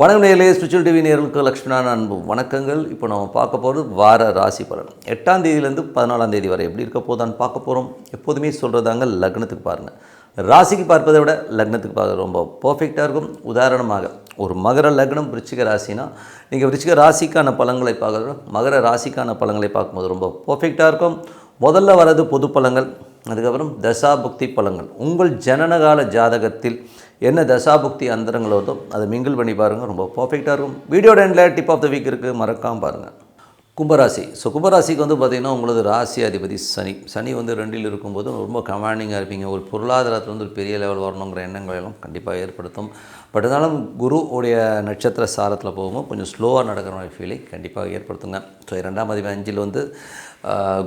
வணக்கம் நேரிலே spiritual TV நேர்களுக்கு லக்ஷ்மணான அன்பு வணக்கங்கள். இப்போ நம்ம பார்க்க போகிறது வார ராசி பலன். எட்டாம் தேதியிலேருந்து பதினாலாம் தேதி வரை எப்படி இருக்க போதான்னு பார்க்க போகிறோம் எப்போதுமே சொல்கிறதாங்க லக்னத்துக்கு பாருங்கள் ராசிக்கு பார்ப்பதை விட லக்னத்துக்கு பார்க்க ரொம்ப பர்ஃபெக்டாக இருக்கும். உதாரணமாக ஒரு மகர லக்னம் விருச்சிக ராசினா நீங்கள் விருச்சிக ராசிக்கான பலன்களை பார்க்குறோம் மகர ராசிக்கான பலன்களை பார்க்கும்போது ரொம்ப பர்ஃபெக்டாக இருக்கும். முதல்ல வர்றது பொது பழங்கள் அதுக்கப்புறம் தசாபுக்தி பலங்கள் உங்கள் ஜனனகால ஜாதகத்தில் என்ன தசாபுக்தி அந்தரங்கள் வருதோ அதை மிங்கிள் பண்ணி பாருங்கள் ரொம்ப பர்ஃபெக்டாக இருக்கும். வீடியோ எண்டில் டிப் ஆஃப் த வீக் இருக்குது மறக்காமல் பாருங்கள் கும்பராசி. ஸோ கும்பராசிக்கு வந்து பார்த்திங்கன்னா உங்களது ராசி அதிபதி சனி. சனி வந்து ரெண்டில் இருக்கும்போது ரொம்ப கமாண்டிங்காக இருப்பீங்க. ஒரு பொருளாதாரத்தில் வந்து ஒரு பெரிய லெவல் வரணுங்கிற எண்ணங்கள் எல்லாம் கண்டிப்பாக ஏற்படுத்தும். பட் இருந்தாலும் குரு உடைய நட்சத்திர சாரத்தில் போகும்போது கொஞ்சம் ஸ்லோவாக நடக்கிற மாதிரி ஃபீலை கண்டிப்பாக ஏற்படுத்துங்க. ஸோ இரண்டாம் அதிபதி அஞ்சில் வந்து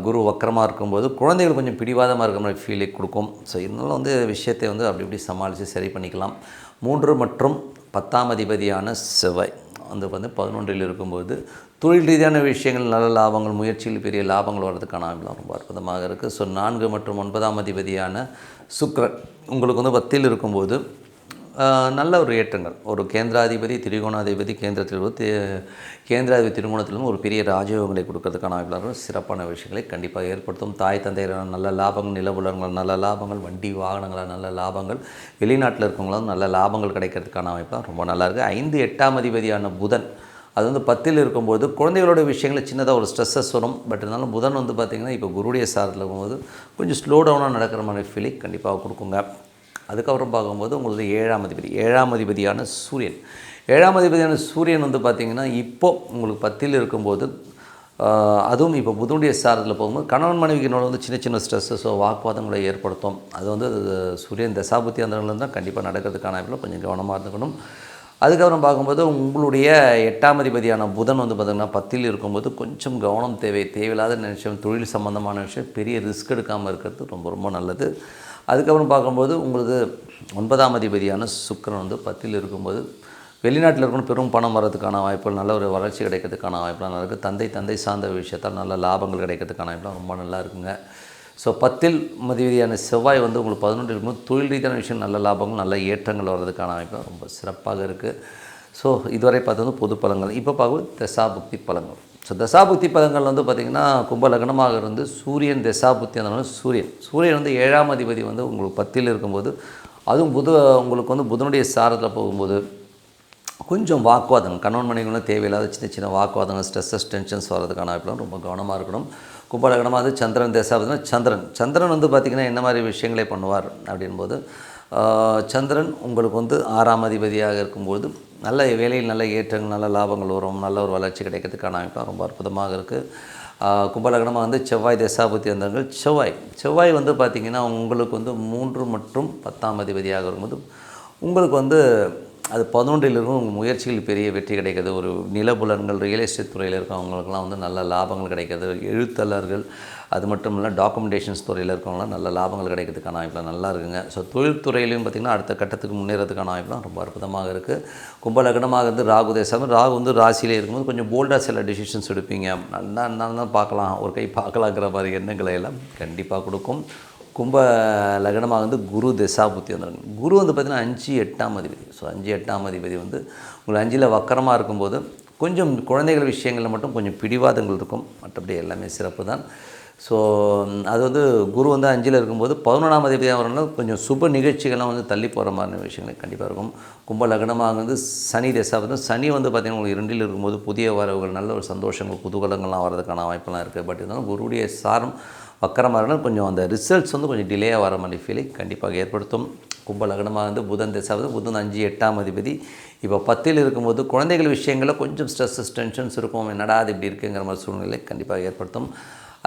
குரு வக்கரமாக இருக்கும்போது குழந்தைகள் கொஞ்சம் பிடிவாதமாக இருக்கிற மாதிரி ஃபீலை கொடுக்கும். ஸோ இருந்தாலும் வந்து விஷயத்தை வந்து அப்படி இப்படி சமாளித்து சரி பண்ணிக்கலாம். மூன்று மற்றும் பத்தாம் அதிபதியான செவ்வாய். வந்து வந்து பதினொன்றில் இருக்கும்போது தொழில் ரீதியான விஷயங்கள் நல்ல லாபங்கள் முயற்சியில் பெரிய லாபங்கள் வர்றதுக்கான ரொம்ப அற்புதமாக இருக்குது ஸோ நான்கு மற்றும் ஒன்பதாம் அதிபதியான சுக்கிரன். உங்களுக்கு வந்து பத்தில் இருக்கும்போது நல்ல ஒரு ஏற்றங்கள். ஒரு கேந்திராதிபதி திரிகோணாதிபதி கேந்திரத்தில் கேந்திராதிபதி திருமணத்திலும் ஒரு பெரிய ராஜயோகங்களை கொடுக்கறதுக்கான வாய்ப்புகள் சிறப்பான விஷயங்களை கண்டிப்பாக ஏற்படுத்தும். தாய் தந்தையரான நல்ல லாபங்கள் நிலவுலங்கள் நல்ல லாபங்கள் வண்டி வாகனங்களால் நல்ல லாபங்கள் வெளிநாட்டில் இருக்கவங்களும் நல்ல லாபங்கள் கிடைக்கிறதுக்கான அமைப்பாக ரொம்ப நல்லாயிருக்கு ஐந்து எட்டாம் அதிபதியான புதன் அது வந்து பத்தில் இருக்கும்போது குழந்தைகளோட விஷயங்களில் சின்னதாக ஒரு ஸ்ட்ரெஸ்ஸஸ் வரும். பட் இருந்தாலும் புதன் வந்து பார்த்திங்கன்னா இப்போ குருடைய சாரத்தில் இருக்கும்போது கொஞ்சம் ஸ்லோ டவுனாக நடக்கிற மாதிரி ஃபீலிங் கண்டிப்பாக கொடுக்குங்க. அதுக்கப்புறம் பார்க்கும்போது உங்களுக்கு ஏழாம் அதிபதி ஏழாம் அதிபதியான சூரியன். ஏழாம் அதிபதியான சூரியன் வந்து பார்த்திங்கன்னா இப்போ உங்களுக்கு பத்தில் இருக்கும்போது அதுவும் இப்போ புதனுடைய சாரத்தில் போகும்போது கணவன் மனைவிக்கினோட வந்து சின்ன சின்ன ஸ்ட்ரெஸ்ஸஸோ வாக்குவாதங்களை ஏற்படுத்தும். அது வந்து அது சூரியன் தசாபுத்தி அந்த தான் கண்டிப்பாக நடக்கிறதுக்கான அமைப்பில் கொஞ்சம் கவனமாக இருந்துக்கணும். அதுக்கப்புறம் பார்க்கும்போது உங்களுடைய எட்டாம் அதிபதியான புதன் வந்து பார்த்திங்கன்னா பத்தில் இருக்கும்போது கொஞ்சம் கவனம் தேவை. தேவையில்லாத விஷயம் தொழில் சம்மந்தமான விஷயம் பெரிய ரிஸ்க் எடுக்காமல் இருக்கிறது ரொம்ப ரொம்ப நல்லது. அதுக்கப்புறம் பார்க்கும்போது உங்களுக்கு ஒன்பதாம் அதிபதியான சுக்கரன் வந்து பத்தில் இருக்கும்போது வெளிநாட்டில் இருக்கணும் பெரும் பணம் வர்றதுக்கான வாய்ப்புகள் நல்ல ஒரு வளர்ச்சி கிடைக்கிறதுக்கான வாய்ப்புலாம் நல்லா இருக்குது தந்தை தந்தை சார்ந்த விஷயத்தால் நல்ல லாபங்கள் கிடைக்கிறதுக்கான வாய்ப்புலாம் ரொம்ப நல்லா இருக்குங்க. ஸோ பத்தில் மதிவதியான செவ்வாய் வந்து உங்களுக்கு பதினொன்று இருக்கும்போது தொழில் ரீதியான விஷயம் நல்ல லாபங்கள் நல்ல ஏற்றங்கள் வர்றதுக்கான வாய்ப்பு ரொம்ப சிறப்பாக இருக்குது ஸோ இதுவரை பார்த்தது பொது பழங்கள் இப்போ பார்க்கும்போது தசாபுக்தி பழங்கள் ஸோ தசாபுத்தி பதங்கள் வந்து பார்த்திங்கன்னா கும்ப லக்னமாக இருந்து சூரியன் தசாபுத்தி அந்த சூரியன். சூரியன் வந்து ஏழாம் அதிபதி வந்து உங்களுக்கு பத்தில் இருக்கும்போது அதுவும் புத உங்களுக்கு வந்து புதனுடைய சாரத்தில் போகும்போது கொஞ்சம் வாக்குவாதங்கள் கணவன் மனைவிகளும் தேவையில்லாத சின்ன சின்ன வாக்குவாதங்கள் ஸ்ட்ரெஸ்ஸஸ் டென்ஷன்ஸ் வர்றதுக்கான வாய்ப்புலாம் ரொம்ப கவனமாக இருக்கணும். கும்பலகணமாக வந்து சந்திரன் தேசாபதினா சந்திரன். சந்திரன் வந்து பார்த்திங்கன்னா என்ன மாதிரி விஷயங்களை பண்ணுவார் அப்படின்போது போது சந்திரன் உங்களுக்கு வந்து ஆறாம் அதிபதியாக இருக்கும்போது நல்ல வேலையில் நல்ல ஏற்றங்கள் நல்ல லாபங்கள் வரும் நல்ல ஒரு வளர்ச்சி கிடைக்கிறதுக்கான அமைப்பாக ரொம்ப அற்புதமாக இருக்குது கும்பலகணமாக வந்து செவ்வாய் தசாபுத்தி வந்தவர்கள் செவ்வாய் செவ்வாய் வந்து பார்த்திங்கன்னா உங்களுக்கு வந்து மூன்று மற்றும் பத்தாம் அதிபதியாக இருக்கும்போது உங்களுக்கு வந்து அது பதினொன்றில் இருக்கும் உங்கள் முயற்சிகள் பெரிய வெற்றி கிடைக்கிறது. ஒரு நிலபுலன்கள் ரியல் எஸ்டேட் துறையில் இருக்கவங்களுக்குலாம் வந்து நல்ல லாபங்கள் கிடைக்கிறது. எழுத்தாளர்கள் அது மட்டும் இல்லை டாக்குமெண்டேஷன்ஸ் துறையில் இருக்கவங்களாம் நல்ல லாபங்கள் கிடைக்கிறதுக்கான வாய்ப்புலாம் நல்லா இருக்குங்க. ஸோ தொழில்துறையிலையும் பார்த்திங்கன்னா அடுத்த கட்டத்துக்கு முன்னேறதுக்கான வாய்ப்புலாம் ரொம்ப அற்புதமாக இருக்குது கும்பலகனமாக இருந்து ராகு தேசம். ராகு வந்து ராசியிலே இருக்கும்போது கொஞ்சம் போல்டாக சில டிசிஷன்ஸ் எடுப்பீங்க. நல்லா நல்லா பார்க்கலாம். ஒரு கை பார்க்கலாங்கிற மாதிரி எண்ணங்களை எல்லாம் கண்டிப்பாக கொடுக்கும். கும்ப லக்னமாக வந்து குரு தசாபுத்தி வந்துருங்க குரு வந்து பார்த்திங்கன்னா அஞ்சு எட்டாம் அதிபதி. ஸோ அஞ்சு எட்டாம் அதிபதி வந்து உங்களுக்கு அஞ்சில் வக்கரமாக இருக்கும்போது கொஞ்சம் குழந்தைகள் விஷயங்களில் மட்டும் கொஞ்சம் பிடிவாதங்கள் இருக்கும். மற்றபடி எல்லாமே சிறப்பு தான் ஸோ அது வந்து குரு வந்து அஞ்சில் இருக்கும்போது பதினொன்றாம் அதிபதியாக வரணும் கொஞ்சம் சுப நிகழ்ச்சிகள்லாம் வந்து தள்ளி போகிற மாதிரி விஷயங்கள் கண்டிப்பாக இருக்கும். கும்ப லக்னமாக வந்து சனி தசாபதம் சனி வந்து பார்த்திங்கன்னா உங்களுக்கு இரண்டில் இருக்கும்போது புதிய வரவுகள் நல்ல ஒரு சந்தோஷங்கள் குதூகலங்கள்லாம் வரதுக்கான வாய்ப்பெல்லாம் இருக்குது பட் இருந்தாலும் குருடைய சாரம் வக்கரமாக இருந்தாலும் கொஞ்சம் அந்த ரிசல்ட்ஸ் வந்து கொஞ்சம் டிலேயாக வர மாதிரி ஃபீலிங் கண்டிப்பாக ஏற்படுத்தும். கும்ப லக்னமாக வந்து புதன் தசாவது புதன் அஞ்சு எட்டாம் அதிபதி. இப்போ பத்தில் இருக்கும்போது குழந்தைகள் விஷயங்களில் கொஞ்சம் ஸ்ட்ரெஸ்ஸஸ் டென்ஷன்ஸ் இருக்கும். என்னடா அது இப்படி இருக்குங்கிற மாதிரி சூழ்நிலை கண்டிப்பாக ஏற்படுத்தும்.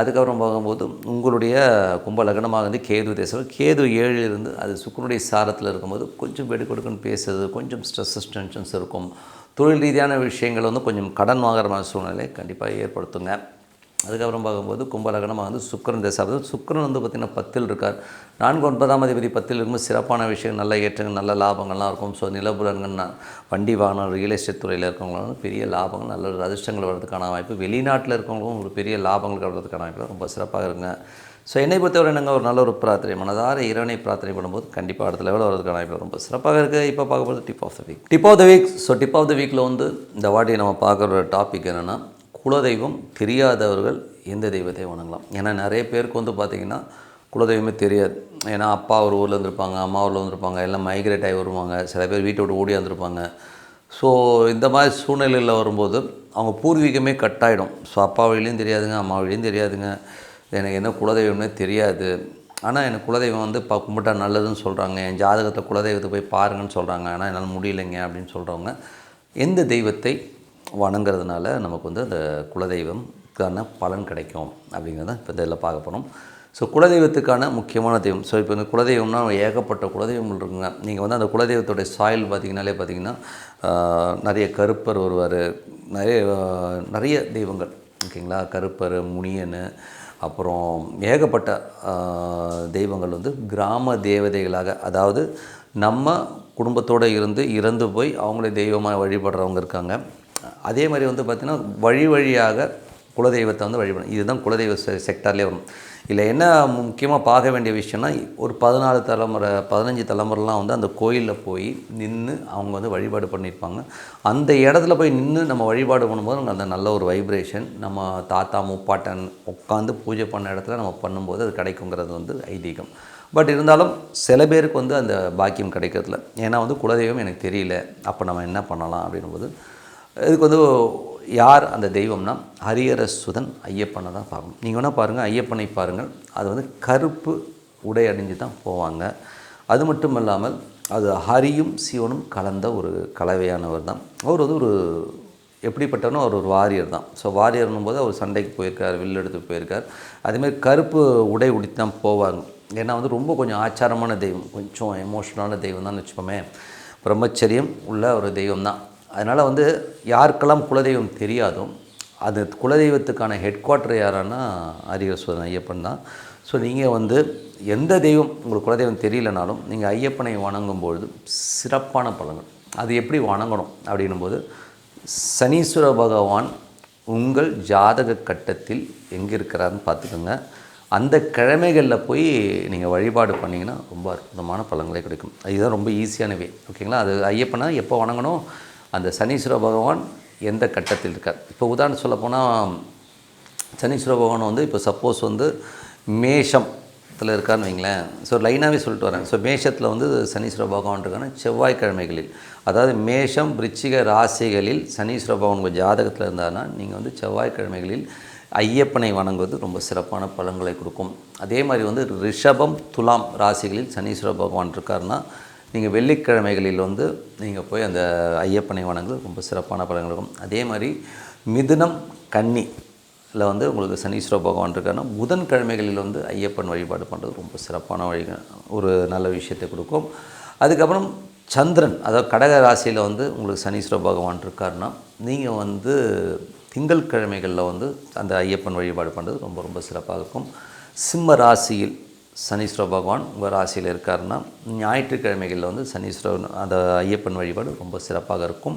அதுக்கப்புறம் போகும்போது உங்களுடைய கும்ப லக்னமாக வந்து கேது தேசம் கேது ஏழில் இருந்து அது சுக்கரனுடைய சாரத்தில் இருக்கும்போது கொஞ்சம் வெடுக்கொடுக்குன்னு பேசுறது கொஞ்சம் ஸ்ட்ரெஸ்ஸஸ் டென்ஷன்ஸ் இருக்கும். தொழில் ரீதியான விஷயங்கள் வந்து கொஞ்சம் கடன் வாங்குற மாதிரி சூழ்நிலை கண்டிப்பாக ஏற்படுத்துங்க. அதுக்கப்புறம் பார்க்கும்போது கும்பலகனமாக வந்து சுக்கரன் தசை. அதாவது சுக்கரன் வந்து பார்த்திங்கன்னா பத்தில் இருக்கார். நான்கு ஒன்பதாம் அதிபதி பத்தில் இருக்கும்போது சிறப்பான விஷயம் நல்ல ஏற்றங்கள் நல்ல லாபங்கள்லாம் இருக்கும். ஸோ நிலபுலன்கள் ந- வண்டி வாகனம் ரியல் எஸ்டேட் துறையில் இருக்கவங்களும் பெரிய லாபங்கள் நல்ல ஒரு அதிர்ஷ்டங்கள் வர்றதுக்கான வாய்ப்பு. வெளிநாட்டில் இருக்கவங்களும் ஒரு பெரிய லாபங்கள் வர்றதுக்கான வாய்ப்பு ரொம்ப சிறப்பாக இருங்க ஸோ என்னை பொறுத்தவரை என்னங்க ஒரு நல்ல ஒரு பிரார்த்தனை. மனதார இறைவனை பிரார்த்தனை பண்ணும்போது கண்டிப்பாக அடுத்த லெவலில் வரதுக்கான வாய்ப்பு ரொம்ப சிறப்பாக இருக்குது இப்போ பார்க்கும்போது tip of the week tip of the week so tip of the வீக்கில் வந்து இந்த வாட்டி நம்ம பார்க்குற டாபிக் என்னென்னா குலதெய்வம் தெரியாதவர்கள் எந்த தெய்வத்தை வணங்கலாம்? ஏன்னா நிறைய பேருக்கு வந்து பார்த்திங்கன்னா குலதெய்வமே தெரியாது. ஏன்னா அப்பா ஒரு ஊரில் இருந்திருப்பாங்க அம்மா ஊரில் வந்திருப்பாங்க எல்லாம் மைக்ரேட் ஆகி வருவாங்க. சில பேர் வீட்டை விட்டு ஓடி வந்திருப்பாங்க. ஸோ இந்த மாதிரி சூழ்நிலையில் வரும்போது அவங்க பூர்வீகமே கட் ஆகிடும் ஸோ அப்பா வழியிலையும் தெரியாதுங்க அம்மா வழியும் தெரியாதுங்க. எனக்கு என்ன குலதெய்வம்னே தெரியாது. ஆனால் எனக்கு குலதெய்வம் வந்து பா கும்பிட்டா நல்லதுன்னு சொல்கிறாங்க என் ஜாதகத்தை குலதெய்வத்தை போய் பாருங்கன்னு சொல்கிறாங்க ஆனால் என்னால் முடியலைங்க அப்படின்னு சொல்கிறவங்க எந்த தெய்வத்தை வணங்குறதுனால நமக்கு வந்து அந்த குலதெய்வம்க்கான பலன் கிடைக்கும் அப்படிங்கிறத இப்போ இதில் பார்க்க போகிறோம் ஸோ குலதெய்வத்துக்கான முக்கியமான தெய்வம். ஸோ இப்போ இந்த குலதெய்வம்னா ஏகப்பட்ட குலதெய்வங்கள் இருக்குங்க. நீங்கள் வந்து அந்த குலதெய்வத்தோடைய சாயல் பார்த்திங்கனாலே பார்த்தீங்கன்னா நிறைய கருப்பர் வருவார். நிறைய நிறைய தெய்வங்கள். ஓகேங்களா? கருப்பர் முனியன் அப்புறம் ஏகப்பட்ட தெய்வங்கள் வந்து கிராம தேவதைகளாக அதாவது நம்ம குடும்பத்தோடு இருந்து இறந்து போய் அவங்களே தெய்வமாக வழிபடுறவங்க இருக்காங்க. அதே மாதிரி வந்து பார்த்திங்கன்னா வழி வழியாக குலதெய்வத்தை வந்து வழிபடும் இதுதான் குலதெய்வ செ- செக்டார்லேயே வரும். இல்லை என்ன முக்கியமாக பார்க்க வேண்டிய விஷயம்னா ஒரு பதினாலு தலைமுறை பதினஞ்சு தலைமுறைலாம் வந்து அந்த கோயிலில் போய் நின்று அவங்க வந்து வழிபாடு பண்ணியிருப்பாங்க. அந்த இடத்துல போய் நின்று நம்ம வழிபாடு பண்ணும்போது நமக்கு அந்த நல்ல ஒரு வைப்ரேஷன் நம்ம தாத்தா முப்பாட்டன் உட்காந்து பூஜை பண்ண இடத்துல நம்ம பண்ணும்போது அது கிடைக்குங்கிறது வந்து ஐதீகம். பட் இருந்தாலும் சில பேருக்கு வந்து அந்த பாக்கியம் கிடைக்கிறதில்ல. ஏன்னா வந்து குலதெய்வம் எனக்கு தெரியல. அப்போ நம்ம என்ன பண்ணலாம் அப்படின்னும்போது இதுக்கு வந்து யார் அந்த தெய்வம்னா ஹரியரசுதன் ஐயப்பனை தான் பார்க்கணும். நீங்கள் வேணால் பாருங்கள் ஐயப்பனை பாருங்கள். அது வந்து கருப்பு உடை அணிஞ்சு தான் போவாங்க. அது மட்டும் இல்லாமல் அது ஹரியும் சிவனும் கலந்த ஒரு கலவையானவர் தான். அவர் வந்து ஒரு எப்படிப்பட்டவனோ அவர் ஒரு வாரியர் தான். ஸோ வாரியர்னும் போது அவர் சண்டைக்கு போயிருக்கார் வில் எடுத்து போயிருக்கார். அதேமாதிரி கருப்பு உடை உடித்து தான் போவாங்க. ஏன்னா வந்து ரொம்ப கொஞ்சம் ஆச்சாரமான தெய்வம். கொஞ்சம் எமோஷனலான தெய்வம் தான் வச்சுப்போமே பிரம்மச்சரியம் உள்ள ஒரு தெய்வம் தான் அதனால் வந்து யாருக்கெல்லாம் குலதெய்வம் தெரியாதோ அது குலதெய்வத்துக்கான ஹெட் குவார்ட்டர் யாரானா ஹரிஹர ஐயப்பன் தான். ஸோ நீங்கள் வந்து எந்த தெய்வம் உங்களுக்கு குலதெய்வம் தெரியலனாலும் நீங்கள் ஐயப்பனை வணங்கும் பொழுது சிறப்பான பலன்கள். அது எப்படி வணங்கணும் அப்படின்னும் போது சனீஸ்வர பகவான் உங்கள் ஜாதக கட்டத்தில் எங்கே இருக்கிறாருன்னு பார்த்துக்கோங்க. அந்த கிழமைகளில் போய் நீங்கள் வழிபாடு பண்ணிங்கன்னா ரொம்ப அற்புதமான பலன்களே கிடைக்கும். இதுதான் ரொம்ப ஈஸியான வே ஓகேங்களா அது ஐயப்பனை எப்போ வணங்கணும்? அந்த சனீஸ்வர பகவான் எந்த கட்டத்தில் இருக்கார்? இப்போ உதாரணம் சொல்ல போனால் சனீஸ்வர பகவான் வந்து இப்போ சப்போஸ் வந்து மேஷத்தில் இருக்கான்னு வைங்களேன். ஸோ லைனாகவே சொல்லிட்டு வரேன் ஸோ மேஷத்தில் வந்து சனீஸ்வர பகவான் இருக்கான செவ்வாய்க்கிழமைகளில். அதாவது மேஷம் விருச்சிக ராசிகளில் சனீஸ்வர பகவான் உங்கள் ஜாதகத்தில் இருந்தாருன்னா நீங்கள் வந்து செவ்வாய்க்கிழமைகளில் ஐயப்பனை வணங்குவது ரொம்ப சிறப்பான பலன்களை கொடுக்கும். அதே மாதிரி வந்து ரிஷபம் துலாம் ராசிகளில் சனீஸ்வர பகவான் இருக்காருன்னா நீங்கள் வெள்ளிக்கிழமைகளில் வந்து நீங்கள் போய் அந்த ஐயப்பனை வணங்குவது ரொம்ப சிறப்பான பலன்கள் இருக்கும். அதே மாதிரி மிதுனம் கன்னி இல்லை வந்து உங்களுக்கு சனீஸ்வர பகவான் இருக்காருன்னா புதன்கிழமைகளில் வந்து ஐயப்பன் வழிபாடு பண்ணுறது ரொம்ப சிறப்பான வழி ஒரு நல்ல விஷயத்தை கொடுக்கும். அதுக்கப்புறம் சந்திரன் அதாவது கடக ராசியில் வந்து உங்களுக்கு சனீஸ்வர பகவான் இருக்காருன்னா நீங்கள் வந்து திங்கள் கிழமைகளில் வந்து அந்த ஐயப்பன் வழிபாடு பண்ணுறது ரொம்ப ரொம்ப சிறப்பாக இருக்கும். சிம்ம ராசியில் சனீஸ்வர பகவான் உங்கள் ராசியில் இருக்காருன்னா ஞாயிற்றுக்கிழமைகளில் வந்து சனீஸ்வரன் அந்த ஐயப்பன் வழிபாடு ரொம்ப சிறப்பாக இருக்கும்.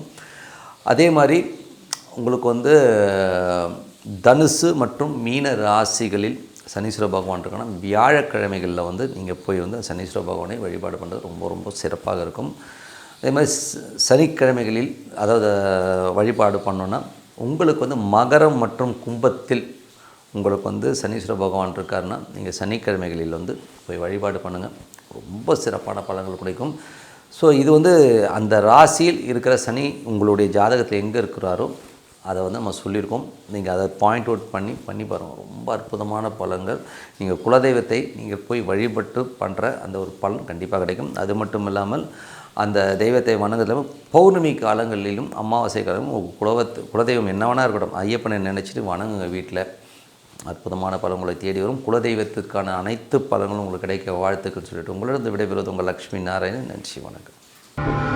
அதே மாதிரி உங்களுக்கு வந்து தனுசு மற்றும் மீன ராசிகளில் சனீஸ்வர பகவான் இருக்குன்னா வியாழக்கிழமைகளில் வந்து நீங்கள் போய் வந்து சனீஸ்வர பகவானை வழிபாடு பண்ணுறது ரொம்ப ரொம்ப சிறப்பாக இருக்கும். அதே மாதிரி சனிக்கிழமைகளில் அதாவது வழிபாடு பண்ணோன்னா உங்களுக்கு வந்து மகரம் மற்றும் கும்பத்தில் உங்களுக்கு வந்து சனீஸ்வர பகவான் இருக்காருன்னா நீங்கள் சனிக்கிழமைகளில் வந்து போய் வழிபாடு பண்ணுங்கள் ரொம்ப சிறப்பான பலன்கள் கிடைக்கும். ஸோ இது வந்து அந்த ராசியில் இருக்கிற சனி உங்களுடைய ஜாதகத்தில் எங்கே இருக்கிறாரோ அதை வந்து நம்ம சொல்லியிருக்கோம். நீங்கள் அதை பாயிண்ட் அவுட் பண்ணி பண்ணி பாருங்கள் ரொம்ப அற்புதமான பலன்கள். நீங்கள் குலதெய்வத்தை நீங்கள் போய் வழிபட்டு பண்ணுற அந்த ஒரு பலன் கண்டிப்பாக கிடைக்கும். அது மட்டும் இல்லாமல் அந்த தெய்வத்தை வணங்குறதுல பௌர்ணமி காலங்களிலும் அமாவாசை காலமும் குலவத்து குலதெய்வம் என்ன வேணா இருக்கட்டும் ஐயப்பனை நினச்சிட்டு வணங்குங்க வீட்டில் அற்புதமான பலன்களை தேடி வரும். குலதெய்வத்துக்கான அனைத்து பலன்களும் உங்களுக்கு கிடைக்க வாழ்த்துக்கள் சொல்லிட்டு உங்களிடம் விடைபெறுவது உங்கள் லக்ஷ்மி நாராயணன். நன்றி வணக்கம்.